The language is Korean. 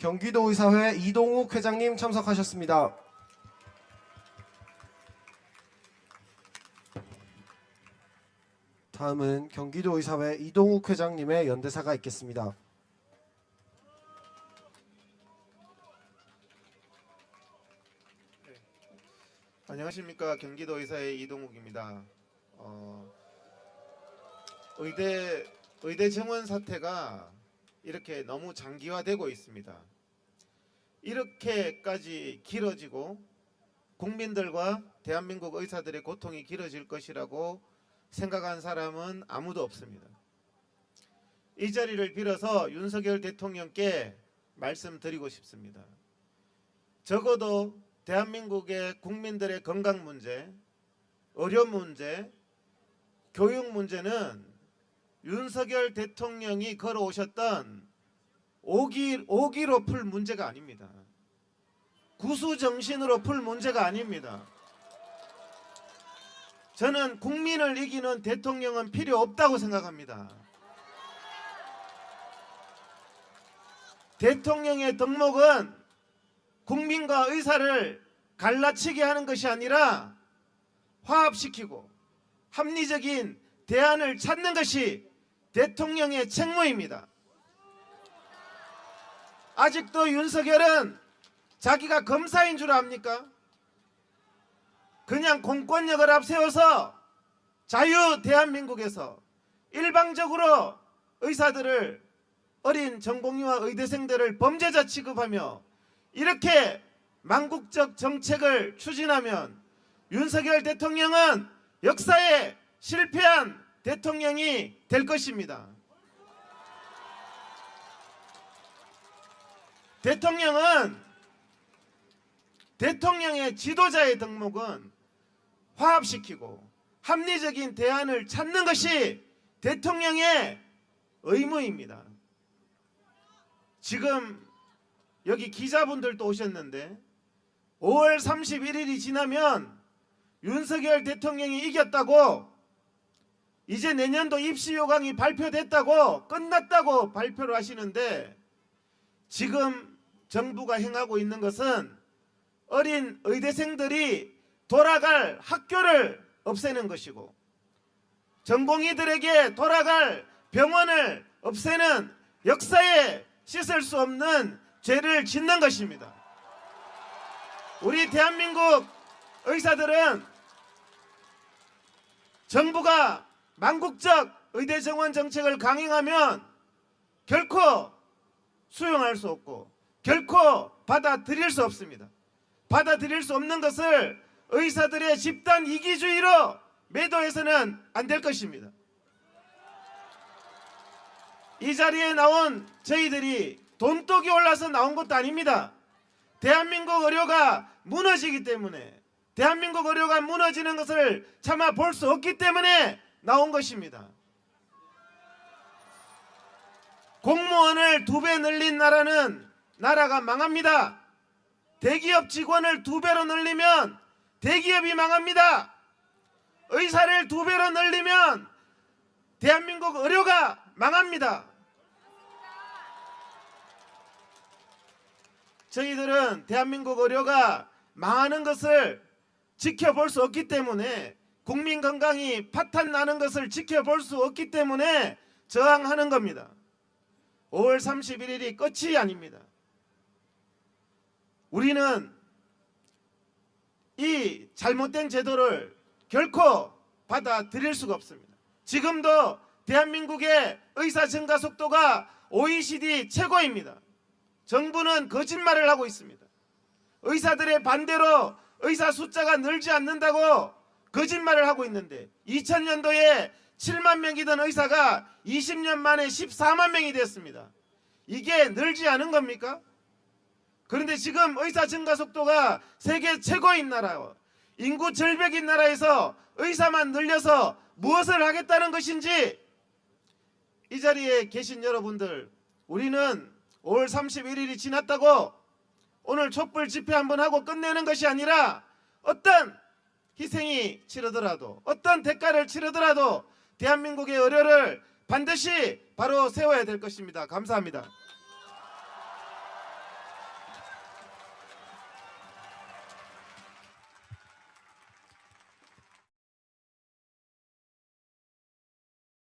경기도 의사회 이동욱 회장님 참석하셨습니다. 다음은 경기도 의사회 이동욱 회장님의 연대사가 있겠습니다. 안녕하십니까 경기도 의사의 이동욱입니다. 어, 의대 의대 정원 사태가 이렇게 너무 장기화되고 있습니다. 이렇게까지 길어지고 국민들과 대한민국 의사들의 고통이 길어질 것이라고 생각한 사람은 아무도 없습니다. 이 자리를 빌어서 윤석열 대통령께 말씀드리고 싶습니다. 적어도 대한민국의 국민들의 건강 문제, 의료 문제, 교육 문제는 윤석열 대통령이 걸어오셨던 오기, 오기로 풀 문제가 아닙니다. 구수 정신으로 풀 문제가 아닙니다. 저는 국민을 이기는 대통령은 필요 없다고 생각합니다. 대통령의 덕목은 국민과 의사를 갈라치게 하는 것이 아니라 화합시키고 합리적인 대안을 찾는 것이 대통령의 책무입니다. 아직도 윤석열은 자기가 검사인 줄 압니까? 그냥 공권력을 앞세워서 자유 대한민국에서 일방적으로 의사들을 어린 전공의와 의대생들을 범죄자 취급하며 이렇게 망국적 정책을 추진하면 윤석열 대통령은 역사에 실패한 대통령이 될 것입니다. 대통령은 대통령의 지도자의 덕목은 화합시키고 합리적인 대안을 찾는 것이 대통령의 의무입니다. 지금 여기 기자분들도 오셨는데 5월 31일이 지나면 윤석열 대통령이 이겼다고 이제 내년도 입시 요강이 발표됐다고 끝났다고 발표를 하시는데 지금 정부가 행하고 있는 것은 어린 의대생들이 돌아갈 학교를 없애는 것이고 전공의들에게 돌아갈 병원을 없애는 역사에 씻을 수 없는 죄를 짓는 것입니다. 우리 대한민국 의사들은 정부가 망국적 의대 정원 정책을 강행하면 결코 수용할 수 없고 결코 받아들일 수 없습니다. 받아들일 수 없는 것을 의사들의 집단 이기주의로 매도해서는 안 될 것입니다. 이 자리에 나온 저희들이 돈독이 올라서 나온 것도 아닙니다. 대한민국 의료가 무너지기 때문에 대한민국 의료가 무너지는 것을 참아 볼 수 없기 때문에 나온 것입니다. 공무원을 두 배 늘린 나라는 나라가 망합니다. 대기업 직원을 두 배로 늘리면 대기업이 망합니다. 의사를 두 배로 늘리면 대한민국 의료가 망합니다. 저희들은 대한민국 의료가 망하는 것을 지켜볼 수 없기 때문에 국민 건강이 파탄 나는 것을 지켜볼 수 없기 때문에 저항하는 겁니다. 5월 31일이 끝이 아닙니다. 우리는 이 잘못된 제도를 결코 받아들일 수가 없습니다. 지금도 대한민국의 의사 증가 속도가 OECD 최고입니다. 정부는 거짓말을 하고 있습니다. 의사들의 반대로 의사 숫자가 늘지 않는다고 거짓말을 하고 있는데 2000년도에 7만 명이던 의사가 20년 만에 14만 명이 됐습니다. 이게 늘지 않은 겁니까? 그런데 지금 의사 증가 속도가 세계 최고인 나라, 인구 절벽인 나라에서 의사만 늘려서 무엇을 하겠다는 것인지 이 자리에 계신 여러분들, 우리는 5월 31일이 지났다고 오늘 촛불 집회 한번 하고 끝내는 것이 아니라 어떤 희생이 치르더라도 어떤 대가를 치르더라도 대한민국의 의료를 반드시 바로 세워야 될 것입니다. 감사합니다.